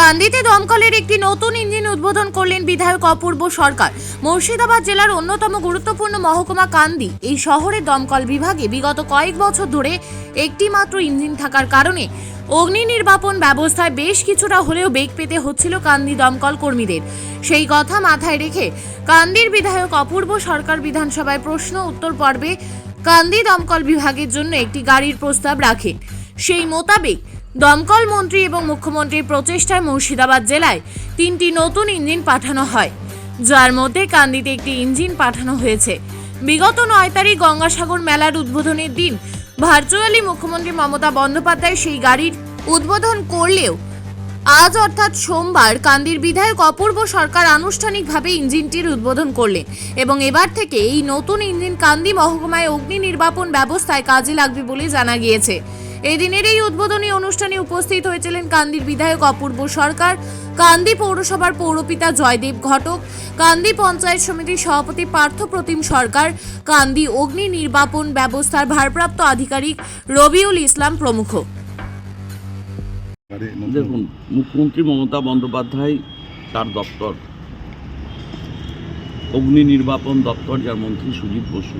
কান্দিতে দমকলের একটি নতুন ইঞ্জিন উদ্বোধন করলেন বিধায়ক অপূর্ব সরকার। মুর্শিদাবাদ জেলার অন্যতম গুরুত্বপূর্ণ মহকুমা কান্দি। এই শহরের দমকল বিভাগে বিগত কয়েক বছর ধরে একটি মাত্র ইঞ্জিন থাকার কারণে অগ্নি নির্বাপন ব্যবস্থায় বেশ কিছুটা হলেও বেগ পেতে হচ্ছিল কান্দি দমকল কর্মীদের। সেই কথা মাথায় রেখে কান্দির বিধায়ক অপূর্ব সরকার বিধানসভায় প্রশ্ন উত্তর পর্বে কান্দি দমকল বিভাগের জন্য একটি গাড়ির প্রস্তাব রাখেন সেই মোতাবেক দমকল মন্ত্রী এবং মুখ্যমন্ত্রীর প্রচেষ্টায় মুর্শিদাবাদ জেলায় তিনটি নতুন ইঞ্জিন পাঠানো হয়। যার মধ্যে কান্দিতে একটি ইঞ্জিন পাঠানো হয়েছে। বিগত নয় তারিখ গঙ্গাসাগর মেলার উদ্বোধনের দিন ভার্চুয়ালি মুখ্যমন্ত্রী মমতা বন্দ্যোপাধ্যায় সেই গাড়ির উদ্বোধন করলেও আজ অর্থাৎ সোমবার কান্দির বিধায়ক অপূর্ব সরকার আনুষ্ঠানিকভাবে ইঞ্জিনটির উদ্বোধন করলেন এবং এবার থেকে এই নতুন ইঞ্জিন কান্দি মহকুমায় অগ্নি নির্বাপন ব্যবস্থায় কাজে লাগবে বলে জানা গিয়েছে। এদিনের এই উদ্বোধনী অনুষ্ঠানে উপস্থিত হয়েছিলেন কান্দির বিধায়ক অপূর্ব সরকার, কান্দি পৌরসভার পৌরপিতা জয়দেব ঘটক, কান্দি পঞ্চায়েত সমিতির সভাপতি পার্থ প্রতিম সরকার, কান্দি অগ্নি নির্বাপন ব্যবস্থার ভারপ্রাপ্ত আধিকারিক রবিউল ইসলাম প্রমুখ। দেখুন, মুখ্যমন্ত্রী মমতা বন্দ্যোপাধ্যায় তার দপ্তর। অগ্নি নির্বাপন দপ্তর যার মন্ত্রী সুজিত বসু।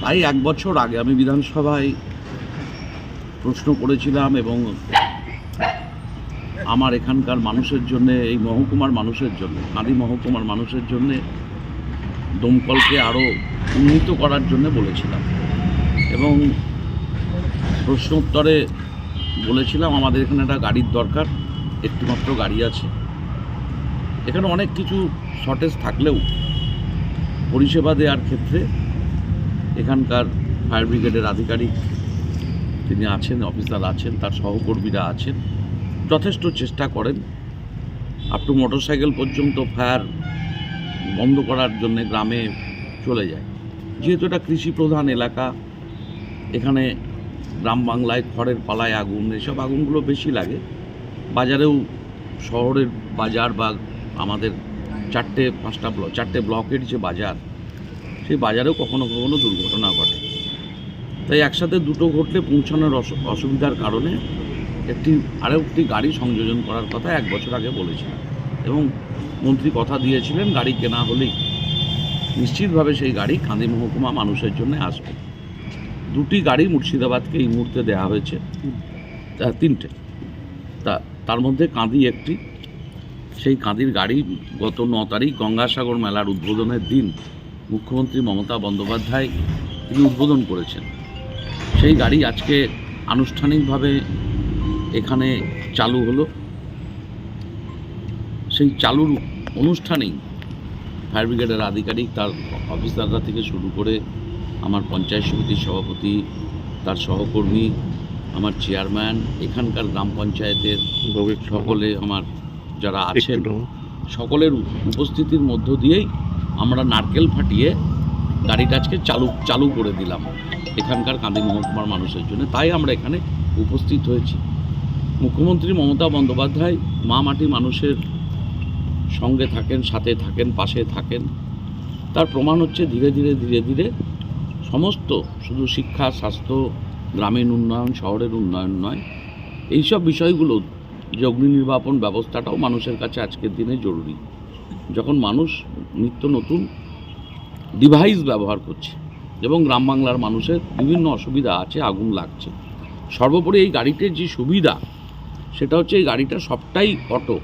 তাই এক বছর আগে আমি বিধানসভায় প্রশ্ন করেছিলাম এবং আমার এখানকার মানুষের জন্য, এই মহকুমার মানুষের জন্য, কাঁদি মহকুমার মানুষের জন্য দমকলকে আরও উন্নীত করার জন্য বলেছিলাম। এবং প্রশ্ন উত্তরে বলেছিলাম, আমাদের এখানে একটা গাড়ির দরকার, একটিমাত্র গাড়ি আছে। এখানে অনেক কিছু শর্টেজ থাকলেও পরিষেবা দেওয়ার ক্ষেত্রে এখানকার ফায়ার ব্রিগেডের আধিকারিক তিনি আছেন, অফিসার আছেন, তার সহকর্মীরা আছেন, যথেষ্ট চেষ্টা করেন। আপ টু মোটরসাইকেল পর্যন্ত ফায়ার বন্ধ করার জন্য গ্রামে চলে যায়। যেহেতু এটা কৃষি প্রধান এলাকা, এখানে গ্রাম বাংলায় খড়ের পালায় আগুন, এসব আগুনগুলো বেশি লাগে। বাজারেও শহরের বাজার বা আমাদের চারটে, পাঁচটা ব্লক, চারটে ব্লকের যে বাজার, সেই বাজারেও কখনো কখনো দুর্ঘটনা ঘটে। তাই একসাথে দুটো ঘটলে পৌঁছানোর অসু- অসুবিধার কারণে একটি আরও একটি গাড়ি সংযোজন করার কথা এক বছর আগে বলেছিলেন এবং মন্ত্রী কথা দিয়েছিলেন, গাড়ি কেনা হলেই নিশ্চিতভাবে সেই গাড়ি কান্দি মহকুমা মানুষের জন্য আসবে। দুটি গাড়ি মুর্শিদাবাদকে এই মুহূর্তে দেওয়া হয়েছে। তিনটে। তা, তার মধ্যে কাঁদি একটি। সেই কাঁদির গাড়ি গত ন তারিখ গঙ্গাসাগর মেলার উদ্বোধনের দিন মুখ্যমন্ত্রী মমতা বন্দ্যোপাধ্যায় তিনি উদ্বোধন করেছেন। সেই গাড়ি আজকে আনুষ্ঠানিকভাবে এখানে চালু হলো। সেই চালুর অনুষ্ঠানেই ফায়ার ব্রিগেডের আধিকারিক তার অফিসাররা থেকে শুরু করে আমার পঞ্চায়েত সমিতির সভাপতি তার সহকর্মী আমার চেয়ারম্যান এখানকার গ্রাম পঞ্চায়েতের সকলে আমার যারা আছেন সকলের উপস্থিতির মধ্য দিয়েই আমরা নারকেল ফাটিয়ে গাড়িটা আজকে চালু চালু করে দিলাম। এখানকার কান্দি মহকুমার মানুষের জন্য। তাই আমরা এখানে উপস্থিত হয়েছি। মুখ্যমন্ত্রী মমতা বন্দ্যোপাধ্যায় মা মাটি মানুষের সঙ্গে থাকেন, সাথে থাকেন, পাশে থাকেন। তার প্রমাণ হচ্ছে ধীরে ধীরে ধীরে ধীরে সমস্ত শুধু শিক্ষা, স্বাস্থ্য, গ্রামীণ উন্নয়ন, শহরের উন্নয়ন নয়, এইসব বিষয়গুলো যে নির্বাপন ব্যবস্থাটাও মানুষের কাছে আজকের দিনে জরুরি। যখন মানুষ নিত্য নতুন ডিভাইস ব্যবহার করছে এবং গ্রাম বাংলার মানুষের বিভিন্ন অসুবিধা আছে, আগুন লাগছে। সর্বোপরি এই গাড়িটির যে সুবিধা, সেটা হচ্ছে এই গাড়িটা সবটাই অটো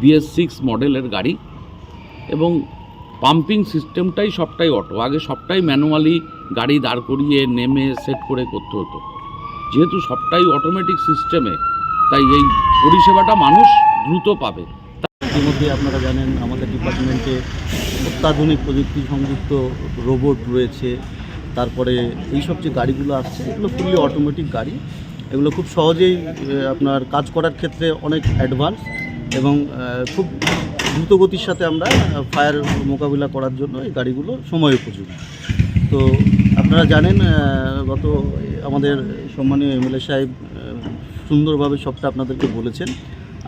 বিএস সিক্স মডেলের গাড়ি এবং পাম্পিং সিস্টেমটাই সবটাই অটো আগে সবটাই ম্যানুয়ালি গাড়ি দাঁড় করিয়ে, নেমে সেট করে করতে হতো। যেহেতু সবটাই অটোমেটিক সিস্টেমে তাই এই পরিষেবাটা মানুষ দ্রুত পাবে। ইতিমধ্যে আপনারা জানেন, আমাদের ডিপার্টমেন্টে অত্যাধুনিক প্রযুক্তি সংযুক্ত রোবট রয়েছে, তারপরে এইসব যে গাড়িগুলো আসছে, এগুলো ফুললি অটোমেটিক গাড়ি। এগুলো খুব সহজেই আপনার কাজ করার ক্ষেত্রে অনেক অ্যাডভান্স এবং খুব দ্রুত গতির সাথে আমরা ফায়ার মোকাবিলা করার জন্য এই গাড়িগুলো সময় উপযোগী। তো আপনারা জানেন গত আমাদের সম্মানীয় এমএলএ সাহেব সুন্দরভাবে সবটা আপনাদেরকে বলেছেন।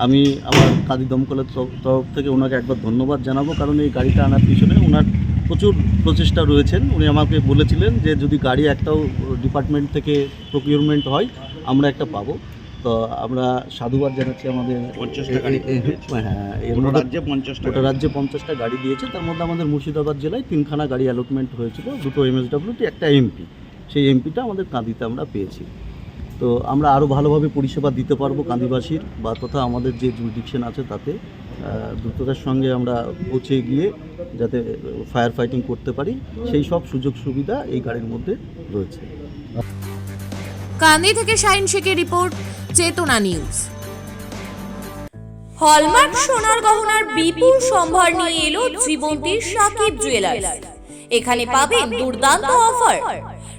আমি আমার কাদি দমকলের তরফ- থেকে ওনাকে একবার ধন্যবাদ জানাব কারণ এই গাড়িটা আনার পিছনে ওনার প্রচুর প্রচেষ্টা রয়েছেন। উনি আমাকে বলেছিলেন যে যদি গাড়ি একটাও ডিপার্টমেন্ট থেকে প্রকিউরমেন্ট হয় আমরা একটা পাবো। তো আমরা সাধুবাদ জানাচ্ছি আমাদের। হ্যাঁ পঞ্চাশটা গোটা রাজ্যে পঞ্চাশটা গাড়ি দিয়েছে। তার মধ্যে আমাদের মুর্শিদাবাদ জেলায় তিনখানা গাড়ি অ্যালটমেন্ট হয়েছিল। দুটো এমএসডব্লিউটি একটা এমপি সেই এমপিটা আমাদের কাঁদিতে আমরা পেয়েছি। তো আমরা আরও ভালোভাবে পরিষেবা দিতে পারব কান্দিবাসীর বা তথা আমাদের যে জুরিডিকশন আছে তাতে দ্রুততার সঙ্গে আমরা পৌঁছে গিয়ে যাতে ফায়ার ফাইটিং করতে পারি, সেই সব সুযোগ সুবিধা এই গাড়ির মধ্যে রয়েছে। কান্দি থেকে শাহিন শেখের রিপোর্ট, চেতনা নিউজ। হলমার্ক সোনার গহনার বিপুল সম্ভার নিয়ে এলো জীবন্তীর সাকিব জুয়েলার্স এখানে পাবেন দুর্দান্ত অফার